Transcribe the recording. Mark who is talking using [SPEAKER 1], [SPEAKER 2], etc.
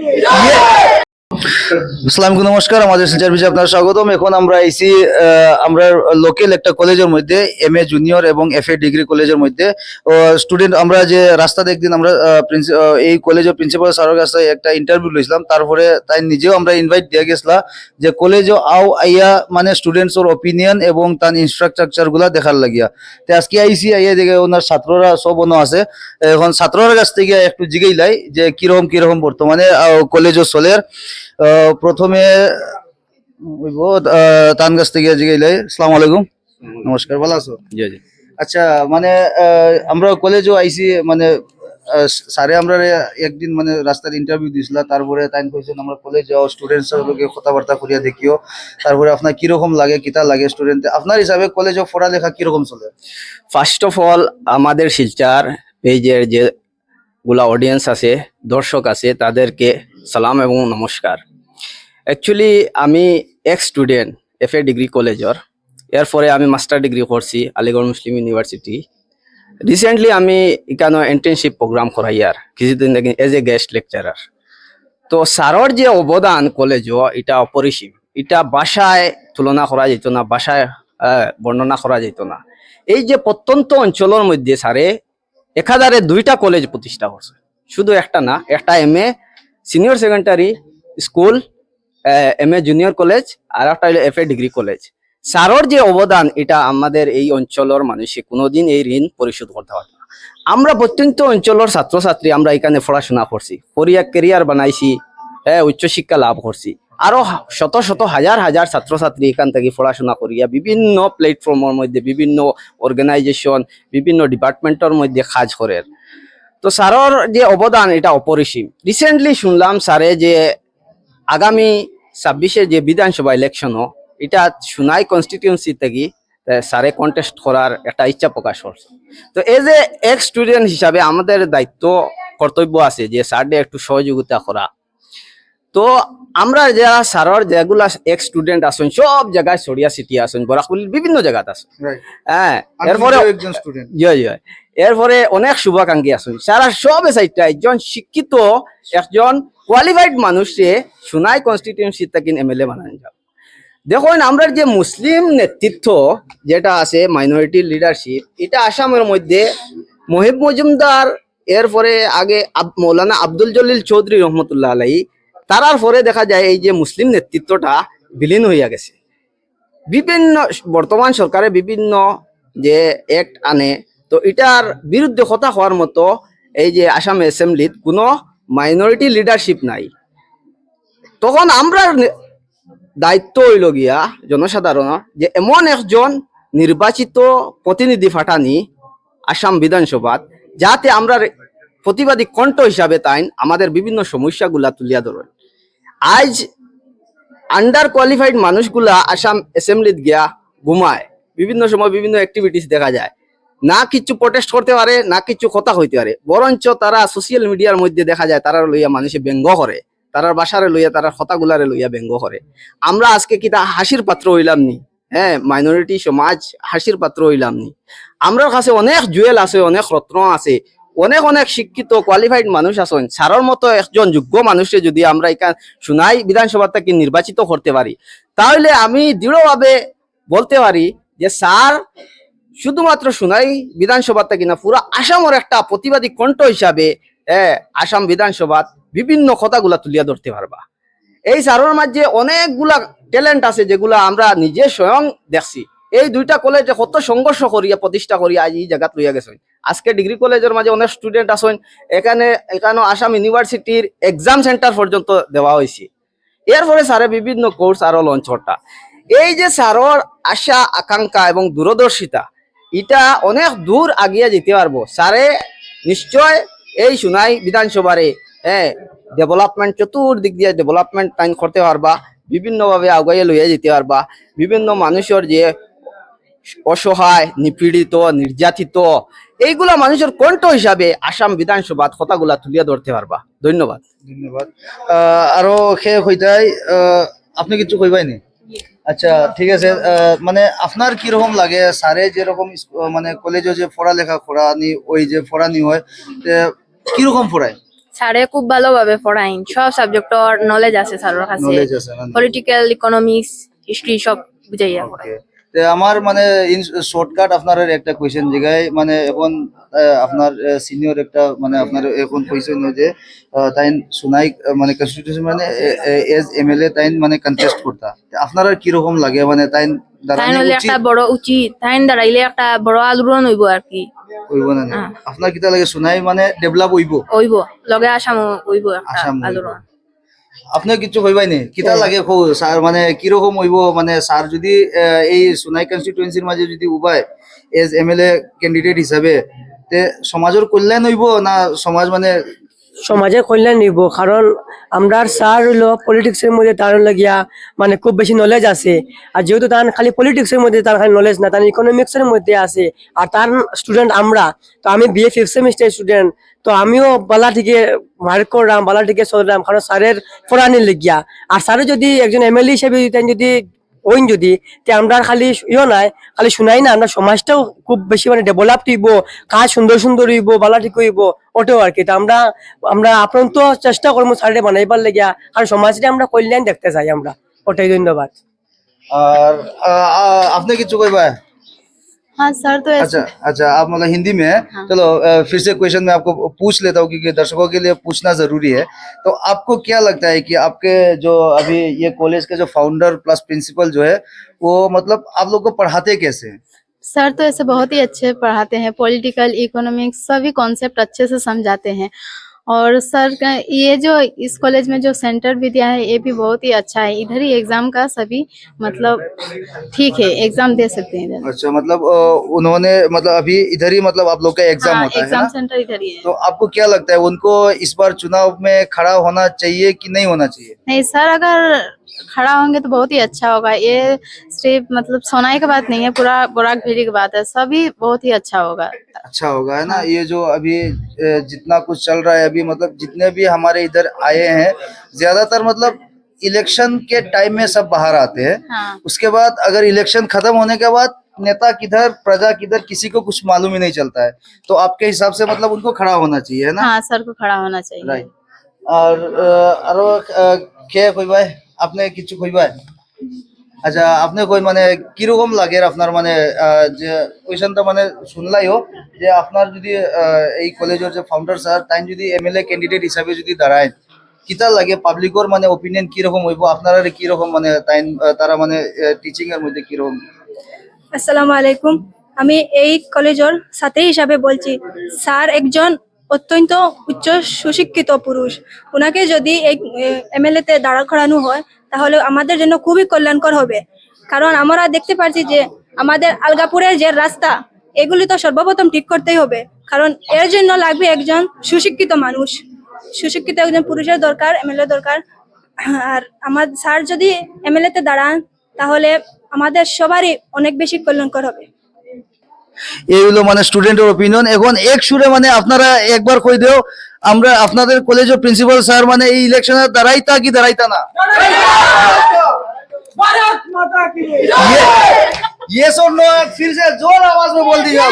[SPEAKER 1] yeah. yeah. আসসালামু নমস্কার। আমাদের সেন্টার বিজে আপনার স্বাগতম। এখন আমরা আইসি আমরা লোকাল একটা কলেজের মধ্যে এম এ জুনিয়র এবং এফ এ ডিগ্রি কলেজের মধ্যে। স্টুডেন্ট আমরা যে রাস্তা একদিন আমরা এই কলেজের প্রিন্সিপাল স্যারের কাছে একটা ইন্টারভিউ লইছিলাম। তারপরে তাই নিজেও আমরা ইনভাইট দিয়ে গেছিলাম যে কলেজও আও আইয়া মানে স্টুডেন্টস ওর ওপিনিয়ন এবং তার ইনফ্রাস্ট্রাকচারগুলা দেখার লাগিয়া। তো আজকে আইসি আইয়া দেখে ওনার ছাত্ররা সব অন্য আছে। এখন ছাত্রর কাছ থেকে একটু জিগাইলাই যে কীরকম কীরকম বর্তমানে কলেজও চলের আহ, প্রথমে তার কাছ থেকে জিগাইলাই আসসালামু আলাইকুম। নমস্কার ভালো আছো?
[SPEAKER 2] জি জি।
[SPEAKER 1] আচ্ছা মানে আমরা কলেজও আইসি মানে স্যারে আমরা একদিন মানে রাস্তার ইন্টারভিউ দিছিল তারপরে তাই কইছেন আমরা কলেজ যাও স্টুডেন্টস লগে কথাবার্তা করিয়া দেখিও। তারপরে আপনার কীরকম লাগে কিতা লাগে স্টুডেন্ট আপনার হিসাবে কলেজে পড়ালেখা কীরকম চলে?
[SPEAKER 2] ফার্স্ট অফ অল আমাদের শিলচার পেজের যে গুলা অডিয়েন্স আছে দর্শক আছে তাদেরকে সালাম এবং নমস্কার। অ্যাকচুয়ালি আমি ex student F A degree কলেজর এরপরে আমি মাস্টার ডিগ্রি করছি, আলিগড় মুসলিম ইউনিভার্সিটি রিসেন্টলি আমি এখানে ইন্টার্নশিপ প্রোগ্রাম করাইয়ার কিছুদিন থেকে এজ এ গেস্ট লেকচারার তো স্যারর যে অবদান কলেজও এটা অপরিসীম। এটা বাসায় তুলনা করা যেত না বাসায় বর্ণনা করা যেত না। এই যে প্রত্যন্ত অঞ্চলের মধ্যে স্যারে একাধারে দুইটা কলেজ প্রতিষ্ঠা করছে। শুধু একটা না, একটা M A senior secondary school M A junior college আর একটা হলো এফ এ ডিগ্রি কলেজ স্যারর যে অবদান, এটা আমাদের এই অঞ্চলের মানুষে কোনোদিন এই ঋণ পরিশোধ করতে পারবে না। আমরা প্রত্যন্ত অঞ্চলের ছাত্রছাত্রী, আমরা এখানে পড়াশোনা করছি, পড়িয়া কেরিয়ার বানাইছি হ্যাঁ উচ্চশিক্ষা লাভ করছি। আরও শত শত হাজার হাজার ছাত্রছাত্রী এখান থেকে পড়াশোনা করিয়া বিভিন্ন প্ল্যাটফর্মের মধ্যে, বিভিন্ন অর্গানাইজেশন বিভিন্ন ডিপার্টমেন্টের মধ্যে কাজ করে তো স্যারর যে অবদান, এটা অপরিসীম। রিসেন্টলি শুনলাম স্যারে যে আগামী ছাব্বিশে যে বিধানসভা ইলেকশনও এটা সুনাই কনস্টিটিউন্সি থেকে সারে কন্টেস্ট করার একটা ইচ্ছা প্রকাশ করছে। তো এজ এ এক্স স্টুডেন্ট হিসাবে আমাদের দায়িত্ব, কর্তব্য আছে যে স্যারদের একটু সহযোগিতা করা। তো আমরা যারা স্যারর যেগুলা এক্স স্টুডেন্ট আছেন সব জায়গায় ছড়িয়া ছিটিয়া আছেন বরাকুলির বিভিন্ন জায়গাত আছে হ্যাঁ এরপরে
[SPEAKER 1] একজন স্টুডেন্ট
[SPEAKER 2] জয় জয়। এরপরে অনেক শুভাকাঙ্ক্ষী আছেন সারা সব সাইডটা একজন শিক্ষিত একজন কোয়ালিফাইড মানুষে সোনাই কনস্টিটিউন্সি থেকে এমএলএ বানানো যাব দেখুন আমরা যে মুসলিম নেতৃত্ব যেটা আছে মাইনরিটি লিডারশিপ এটা আসামের মধ্যে মহিব মজুমদার এরপরে আগে মৌলানা আব্দুল জলিল চৌধুরী রহমতুল্লাহ আলাই তারার পরে দেখা যায় এই যে মুসলিম নেতৃত্বটা বিলীন হইয়া গেছে। বিভিন্ন বর্তমান সরকারে বিভিন্ন যে অ্যাক্ট আনে, তো এটার বিরুদ্ধে কথা হওয়ার মতো এই যে আসাম অ্যাসেম্বলিত কোনো মাইনরিটি লিডারশিপ নাই। তখন আমরা দায়িত্ব হইল গিয়া জনসাধারণের যে এমন একজন নির্বাচিত প্রতিনিধি ফাটানি আসাম বিধানসভাত, যাতে আমরা প্রতিবাদী কণ্ঠ হিসাবে তাই আমাদের বিভিন্ন সমস্যাগুলা তুলিয়া ধরেন। আজ আন্ডার কোয়ালিফাইড মানুষগুলা আসাম অ্যাসেম্বলিত গিয়া ঘুমায়। বিভিন্ন সময় বিভিন্ন অ্যাক্টিভিটিস দেখা যায়। না কিছু প্রটেস্ট করতে পারে, না কিছু কথা হইতে পারে। বরঞ্চ তারা সোশ্যাল মিডিয়ার মধ্যে দেখা যায়, তারা লইয়া মানুষে ব্যঙ্গ করে। তারার বাসারে লইয়া তারা কথাগুলারে লইয়া ব্যঙ্গ করে। আমরা আজকে কি তা হাসির পাত্র হইলাম নি? হ্যাঁ মাইনরিটি সমাজ হাসির পাত্র হইলাম নি। আমরা কাছে অনেক জুয়েল আছে, অনেক রত্ন আছে। অনেক অনেক শিক্ষিত কোয়ালিফাইড মানুষ আছেন সারর মতো একজন যোগ্য মানুষে যদি আমরা এখান সুনাই বিধানসভা থেকে নির্বাচিত করতে পারি, তাহলে আমি দৃঢ়ভাবে বলতে পারি যে, স্যার, শুধুমাত্র সুনাই বিধানসভা থেকে না, পুরো আসামের একটা প্রতিবাদী কণ্ঠ হিসাবে আসাম বিধানসভাত বিভিন্ন কথাগুলা তুলিয়া ধরতে পারবা। এই স্যারের মাঝে অনেকগুলা ট্যালেন্ট আছে যেগুলা আমরা নিজে স্বয়ং দেখছি। এই দুইটা কলেজে কত সংঘর্ষ করিয়া প্রতিষ্ঠা করিয়া আজ এই জায়গাত লইয়া গেছেন। আজকে ডিগ্রি কলেজের মাঝে অনেক স্টুডেন্ট আছেন, এখানে এখানে আসাম ইউনিভার্সিটির এক্সাম সেন্টার পর্যন্ত দেওয়া হয়েছে। এরপরে স্যারে বিভিন্ন কোর্স আরও লঞ্চ করতা এই যে স্যারর আশা, আকাঙ্ক্ষা এবং দূরদর্শিতা, এটা অনেক দূর আগিয়ে যেতে পারব। স্যারে নিশ্চয় এই সুনাই বিধানসভারে হ্যাঁ ডেভেলপমেন্ট চতুর্দিক দিয়ে ডেভেলপমেন্ট টাইম করতে পারবা, বিভিন্নভাবে আগাইয়ে লইয়া যেতে পারবা। বিভিন্ন মানুষের যে অসহায় নিপীড়িত নির্যাতিত এইগুলা মানুষের কণ্ঠ হিসাবে আসাম বিধানসভাত কথাগুলা তুলিয়া ধরতে পারবা। ধন্যবাদ।
[SPEAKER 1] ধন্যবাদ। আহ, আরও সে হইতাই আপনি কিছু কইবাই নি? আচ্ছা ঠিক আছে মানে আপনার কি রকম লাগে? স্যারে যেরকম মানে কলেজে যে পড়ালেখা করানি ওই যে পড়ানি হয় তে কীরকম পড়ায়?
[SPEAKER 3] স্যারে খুব ভালোভাবে পড়াইন সব সাবজেক্টর নলেজ আছে স্যারের কাছে।
[SPEAKER 1] নলেজ আছে
[SPEAKER 3] পলিটিক্যাল ইকোনমিক্স হিস্ট্রি সব বুঝাইয়া পড়ায়।
[SPEAKER 1] আমার মানে ইন শর্টকাট আপনার একটা কোয়েশ্চেন জায়গায় মানে এখন আপনার সিনিয়র একটা মানে আপনার এখন কোয়েশ্চেন যে তাইন সুনাই মানে কনস্টিটিউশন মানে এজ এমএলএ তাইন মানে কন্টেস্ট করতা। আপনার কি রকম লাগে? মানে তাইন
[SPEAKER 3] তাই হলে
[SPEAKER 1] উচিত
[SPEAKER 3] একটা বড় উচিত। তাই দাঁড়াইলে একটা বড় আলোড়ন হইব আর কি।
[SPEAKER 1] হইব না
[SPEAKER 3] হ্যাঁ।
[SPEAKER 1] আপনার কিটা লাগে? সুনাই মানে ডেভেলপ হইব।
[SPEAKER 3] হইব। লগে আসাম হইব
[SPEAKER 1] আসাম।
[SPEAKER 3] আলোড়ন।
[SPEAKER 1] আপনি কিছু কইবাই নি কিটা লাগে কো স্যার মানে কীরকম হইব? মানে স্যার যদি এই সোনাই কনস্টিটুয়েন্সির মাঝে যদি উবাই এজ এমএলএ ক্যান্ডিডেট হিসাবে তে সমাজের কল্যাণ হইব না সমাজ মানে
[SPEAKER 4] সমাজের কল্যাণ নিব? কারণ আমরা স্যার হইল পলিটিক্সের মধ্যে তার লাগিয়া মানে খুব বেশি নলেজ আছে। আর যেহেতু তার খালি পলিটিক্সের মধ্যে তার খালি নলেজ না তার ইকোনমিক্সের মধ্যে আছে আর তার স্টুডেন্ট আমরা তো আমি বিএ ফিফথ সেমিস্টার স্টুডেন্ট তো আমিও বালা থেকে মার্ক করলাম বালা থেকে চললাম কারণ স্যারের ফোরানি লেগিয়া। আর স্যারে যদি একজন এমএলএ হিসেবে যদি ওইন যদি তে আমরা খালি ইয়ে নাই, খালি শুনাই না, আমরা সমাজটাও খুব বেশি মানে ডেভেলপ হইব, কাজ সুন্দর সুন্দর হইব, বালা ঠিক হইব ওটাও আর কি। তো আমরা আমরা আপ্রান্ত চেষ্টা করব স্যারে বানাইবার লেগিয়া, কারণ সমাজটা আমরা কল্যাণ দেখতে চাই আমরা। ওটাই ধন্যবাদ।
[SPEAKER 1] আর আপনি কিছু কইবা
[SPEAKER 5] हाँ सर तो
[SPEAKER 1] अच्छा अच्छा आप मतलब हिंदी में है। चलो फिर से क्वेश्चन मैं आपको पूछ लेता हूँ क्योंकि दर्शकों के लिए पूछना ज़रूरी है। तो आपको क्या लगता है कि आपके जो अभी ये कॉलेज के जो फाउंडर प्लस प्रिंसिपल जो है वो मतलब आप लोग को पढ़ाते कैसे हैं?
[SPEAKER 5] सर तो ऐसे बहुत ही अच्छे पढ़ाते हैं। पॉलिटिकल इकोनॉमिक्स सभी कॉन्सेप्ट अच्छे से समझाते हैं। और सर का ये जो इस कॉलेज में जो सेंटर भी दिया है ये भी बहुत ही अच्छा है। इधर ही एग्ज़ाम का सभी मतलब ठीक है एग्ज़ाम दे सकते हैं इधर।
[SPEAKER 1] अच्छा मतलब उन्होंने मतलब अभी इधर ही मतलब आप लोग का एग्ज़ाम
[SPEAKER 5] हाँ
[SPEAKER 1] होता है
[SPEAKER 5] एग्ज़ाम
[SPEAKER 1] ना?
[SPEAKER 5] सेंटर इधर ही है।
[SPEAKER 1] तो आपको क्या लगता है उनको इस बार चुनाव में खड़ा होना चाहिए कि नहीं होना चाहिए?
[SPEAKER 5] नहीं सर अगर खड़ा होंगे तो बहुत ही अच्छा होगा। ये सिर्फ़ मतलब सोनाई की बात नहीं है पूरा बुराक भेरी की बात है। सभी बहुत ही अच्छा होगा।
[SPEAKER 1] अच्छा होगा है ना? ये जो अभी जितना कुछ चल रहा है अभी मतलब जितने भी हमारे इधर आए हैं ज़्यादातर मतलब इलेक्शन के टाइम में सब बाहर आते हैं।
[SPEAKER 5] हाँ।
[SPEAKER 1] उसके बाद अगर इलेक्शन खत्म होने के बाद नेता किधर प्रजा किधर किसी को कुछ मालूम ही नहीं चलता है। तो आपके हिसाब से मतलब उनको खड़ा होना चाहिए है ना?
[SPEAKER 5] हाँ सर को खड़ा होना चाहिए।
[SPEAKER 1] राइट और क्या कोई भाई? কইবাই আপনি কিছু কইবাই আচ্ছা আপনি কই মানে কীরকম লাগে আপনার মানে যে কোয়েশনটা মানে শুনলাইও যে আপনার যদি এই কলেজের যে ফাউন্ডার স্যার, তাই যদি এমএলএ ক্যান্ডিডেট হিসাবে যদি দাঁড়ায়, কিতা লাগে? পাবলিকর মানে ওপিনিয়ন কীরকম হইব? আপনারা কীরকম মানে তাই তারা মানে টিচিং এর মধ্যে কীরকম?
[SPEAKER 6] আসসালামু আলাইকুম। আমি এই কলেজের ছাত্রী হিসাবে বলছি, স্যার একজন অত্যন্ত উচ্চ সুশিক্ষিত পুরুষ। ওনাকে যদি এই এমএলএ তে দাঁড়া করানো হয়, তাহলে আমাদের জন্য খুবই কল্যাণকর হবে। কারণ আমরা দেখতে পাচ্ছি যে আমাদের আলগাপুরের যে রাস্তা, এগুলি তো সর্বপ্রথম ঠিক করতেই হবে। কারণ এর জন্য লাগবে একজন সুশিক্ষিত মানুষ। সুশিক্ষিত একজন পুরুষের দরকার, এমএলএ দরকার। আর আমার স্যার যদি এমএলএ তে দাঁড়ান, তাহলে আমাদের সবারই অনেক বেশি কল্যাণকর হবে।
[SPEAKER 1] এই হলো মানে স্টুডেন্টের ওপিনিয়ন এখন এক সুরে মানে আপনারা একবার কই দেও আমরা আপনাদের কলেজের প্রিন্সিপাল স্যার মানে এই ইলেকশনে দাঁড়াইতা কি দাঁড়াইতা না ये ये सुन लो फिर से जोर आवाज में बोल दीजिए